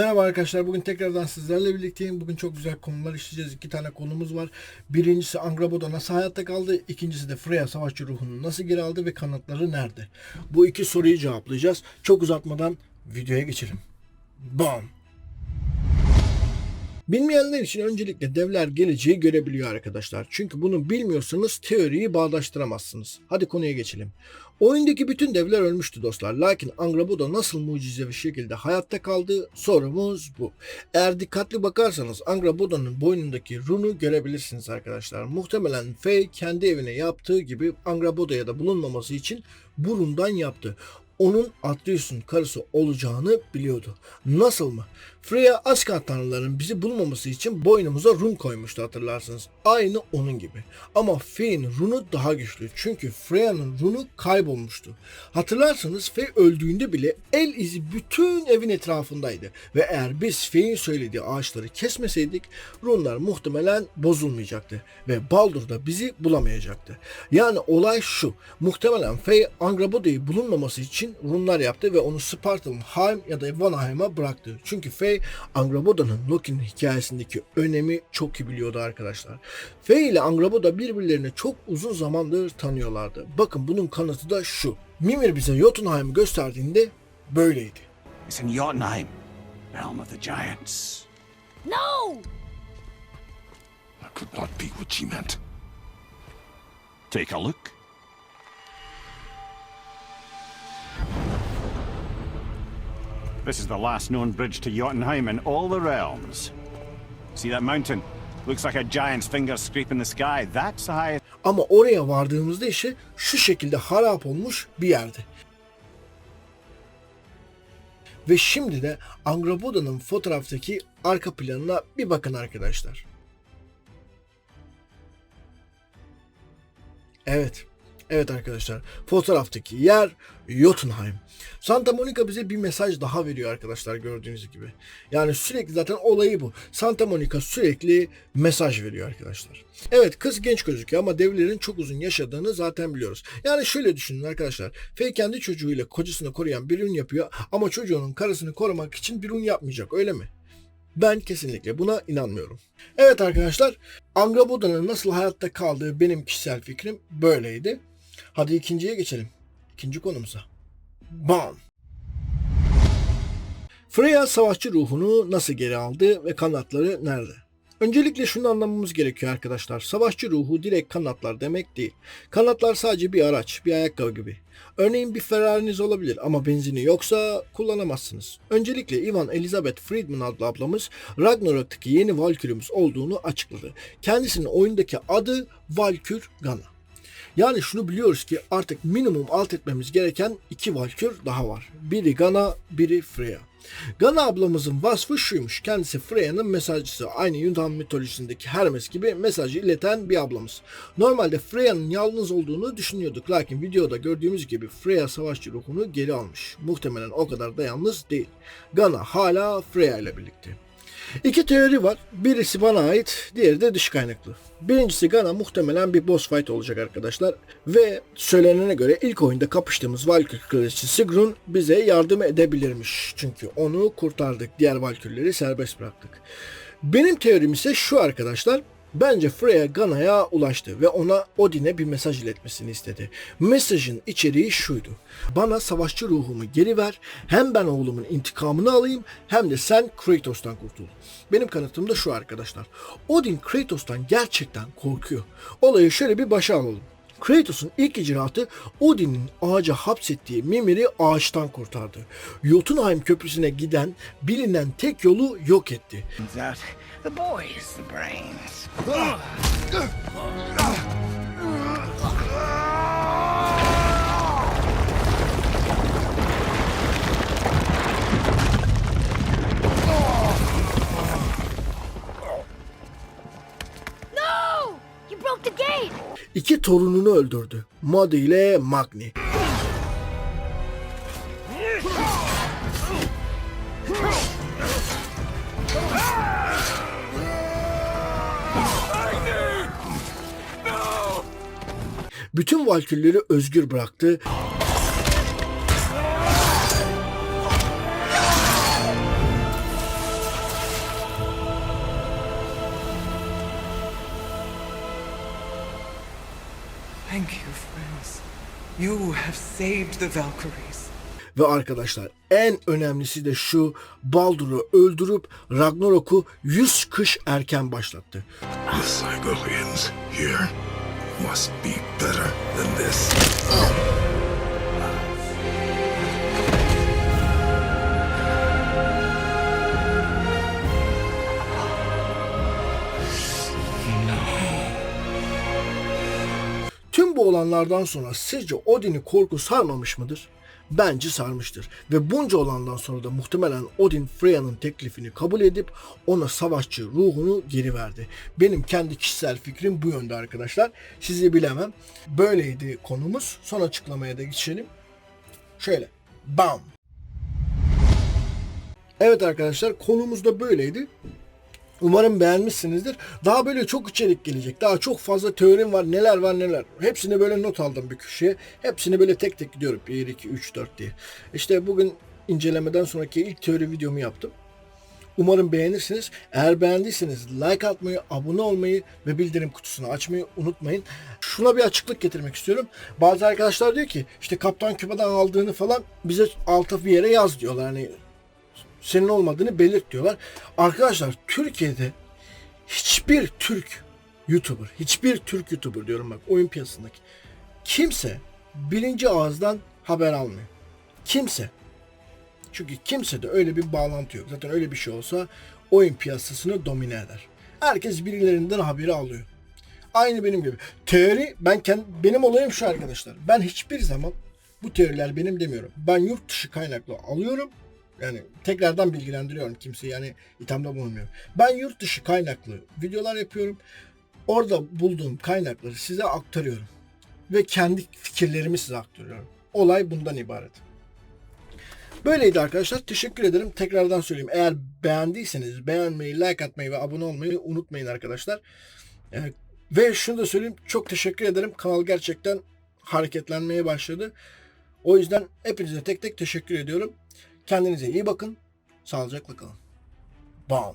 Merhaba arkadaşlar. Bugün tekrardan sizlerle birlikteyim. Bugün çok güzel konular işleyeceğiz. İki tane konumuz var. Birincisi Angraboda nasıl hayatta kaldı? İkincisi de Freya savaşçı ruhunu nasıl geri aldı ve kanatları nerede? Bu iki soruyu cevaplayacağız. Çok uzatmadan videoya geçelim. Bam! Bilmeyenler için öncelikle devler geleceği görebiliyor arkadaşlar. Çünkü bunu bilmiyorsanız teoriyi bağdaştıramazsınız. Hadi konuya geçelim. Oyundaki bütün devler ölmüştü dostlar. Lakin Angraboda nasıl mucizevi şekilde hayatta kaldı sorumuz bu. Eğer dikkatli bakarsanız Angraboda'nın boynundaki runu görebilirsiniz arkadaşlar. Muhtemelen Faye kendi evine yaptığı gibi Angraboda'ya da bulunmaması için bu rundan yaptı onun Atreus'un karısı olacağını biliyordu. Nasıl mı? Freya Asgard tanrılarının bizi bulmaması için boynumuza run koymuştu hatırlarsınız. Aynı onun gibi. Ama Faye'nin runu daha güçlü. Çünkü Freya'nın runu kaybolmuştu. Hatırlarsanız Faye öldüğünde bile el izi bütün evin etrafındaydı. Ve eğer biz Faye'in söylediği ağaçları kesmeseydik runlar muhtemelen bozulmayacaktı. Ve Baldur da bizi bulamayacaktı. Yani olay şu. Muhtemelen Faye Angraboda'yı bulunmaması için runlar yaptı ve onu Spartalheim ya da Vanaheim'a bıraktı. Çünkü Faye Angraboda'nın Loki'nin hikayesindeki önemi çok iyi biliyordu arkadaşlar. Faye ile Angraboda birbirlerini çok uzun zamandır tanıyorlardı. Bakın bunun kanıtı da şu. Mimir bize Jotunheim'i gösterdiğinde böyleydi. It's in Jotunheim, realm of the giants. No! That could not be what she meant. Take a look. This is the last known bridge to Jotunheim in all the realms. See that mountain? Looks like a giant's finger scraping the sky. That's the. Ama oraya vardığımızda işe şu şekilde harap olmuş bir yerdi. Ve şimdi de Angraboda'nın fotoğraftaki arka planına bir bakın arkadaşlar. Evet. Evet arkadaşlar. Fotoğraftaki yer Jotunheim. Santa Monica bize bir mesaj daha veriyor arkadaşlar gördüğünüz gibi. Yani sürekli zaten olayı bu. Santa Monica sürekli mesaj veriyor arkadaşlar. Evet kız genç gözüküyor ama devlerin çok uzun yaşadığını zaten biliyoruz. Yani şöyle düşünün arkadaşlar. Faye kendi çocuğuyla kocasını koruyan bir ürün yapıyor ama çocuğunun karısını korumak için bir ürün yapmayacak öyle mi? Ben kesinlikle buna inanmıyorum. Evet arkadaşlar, Angraboda'nın nasıl hayatta kaldığı benim kişisel fikrim böyleydi. Hadi ikinciye geçelim. İkinci konumuza. Bam! Freya savaşçı ruhunu nasıl geri aldı ve kanatları nerede? Öncelikle şunu anlamamız gerekiyor arkadaşlar. Savaşçı ruhu direkt kanatlar demek değil. Kanatlar sadece bir araç, bir ayakkabı gibi. Örneğin bir Ferrari'niz olabilir ama benzini yoksa kullanamazsınız. Öncelikle Ivan Elizabeth Friedman adlı ablamız Ragnarok'taki yeni Valkyrie'miz olduğunu açıkladı. Kendisinin oyundaki adı Valkür Gana. Yani şunu biliyoruz ki artık minimum alt etmemiz gereken iki Valkür daha var. Biri Gana, biri Freya. Gana ablamızın vasfı şuymuş. Kendisi Freya'nın mesajcısı. Aynı Yunan mitolojisindeki Hermes gibi mesajı ileten bir ablamız. Normalde Freya'nın yalnız olduğunu düşünüyorduk. Lakin videoda gördüğümüz gibi Freya savaşçı ruhunu geri almış. Muhtemelen o kadar da yalnız değil. Gana hala Freya ile birlikte. İki teori var. Birisi bana ait, diğeri de dış kaynaklı. Birincisi Gana muhtemelen bir boss fight olacak arkadaşlar. Ve söylenene göre ilk oyunda kapıştığımız Valkyrie kraliçesi Sigrun bize yardım edebilirmiş. Çünkü onu kurtardık. Diğer Valkyrie'leri serbest bıraktık. Benim teorim ise şu arkadaşlar. Bence Freya Gana'ya ulaştı ve ona Odin'e bir mesaj iletmesini istedi. Mesajın içeriği şuydu. Bana savaşçı ruhumu geri ver. Hem ben oğlumun intikamını alayım hem de sen Kratos'tan kurtul. Benim kanıtım da şu arkadaşlar. Odin Kratos'tan gerçekten korkuyor. Olayı şöyle bir başa alalım. Kratos'un ilk icraatı Odin'in ağaca hapsettiği Mimir'i ağaçtan kurtardı. Jotunheim köprüsüne giden bilinen tek yolu yok etti. Out the boy is the brains. No! You broke the gate! İki torununu öldürdü. Madi ile Magni. bütün valkülleri özgür bıraktı. Thank you, friends. You have saved the Valkyries. Ve arkadaşlar en önemlisi de şu Baldur'u öldürüp Ragnarok'u 100 kış erken başlattı. The cycle here must be better than this. Tüm bu olanlardan sonra sizce Odin'i korku sarmamış mıdır? Bence sarmıştır. Ve bunca olandan sonra da muhtemelen Odin Freya'nın teklifini kabul edip ona savaşçı ruhunu geri verdi. Benim kendi kişisel fikrim bu yönde arkadaşlar. Sizi bilemem. Böyleydi konumuz. Son açıklamaya da geçelim. Şöyle. Bam. Evet arkadaşlar konumuz da böyleydi. Umarım beğenmişsinizdir. Daha böyle çok içerik gelecek. Daha çok fazla teorim var. Neler var neler. Hepsini böyle not aldım bir köşeye. Hepsini böyle tek tek gidiyorum. 1, 2, 3, 4 diye. İşte bugün incelemeden sonraki ilk teori videomu yaptım. Umarım beğenirsiniz. Eğer beğendiyseniz like atmayı, abone olmayı ve bildirim kutusunu açmayı unutmayın. Şuna bir açıklık getirmek istiyorum. Bazı arkadaşlar diyor ki işte Kaptan Küba'dan aldığını falan bize alta bir yere yaz diyorlar. Hani senin olmadığını belirt diyorlar. Arkadaşlar Türkiye'de hiçbir Türk YouTuber, hiçbir Türk YouTuber diyorum bak oyun piyasasındaki kimse birinci ağızdan haber almıyor. Kimse. Çünkü kimse de öyle bir bağlantı yok. Zaten öyle bir şey olsa oyun piyasasını domine eder. Herkes birilerinden haberi alıyor. Aynı benim gibi. Teori ben kend, benim olayım şu arkadaşlar. Ben hiçbir zaman bu teoriler benim demiyorum. Ben yurt dışı kaynaklı alıyorum. Yani tekrardan bilgilendiriyorum kimseyi yani ithamda bulunmuyorum. Ben yurt dışı kaynaklı videolar yapıyorum. Orada bulduğum kaynakları size aktarıyorum. Ve kendi fikirlerimi size aktarıyorum. Olay bundan ibaret. Böyleydi arkadaşlar. Teşekkür ederim. Tekrardan söyleyeyim. Eğer beğendiyseniz beğenmeyi, like atmayı ve abone olmayı unutmayın arkadaşlar. Ee, ve şunu da söyleyeyim. Çok teşekkür ederim. Kanal gerçekten hareketlenmeye başladı. O yüzden hepinize tek tek teşekkür ediyorum. Kendinize iyi bakın. Sağlıcakla kalın. Bam.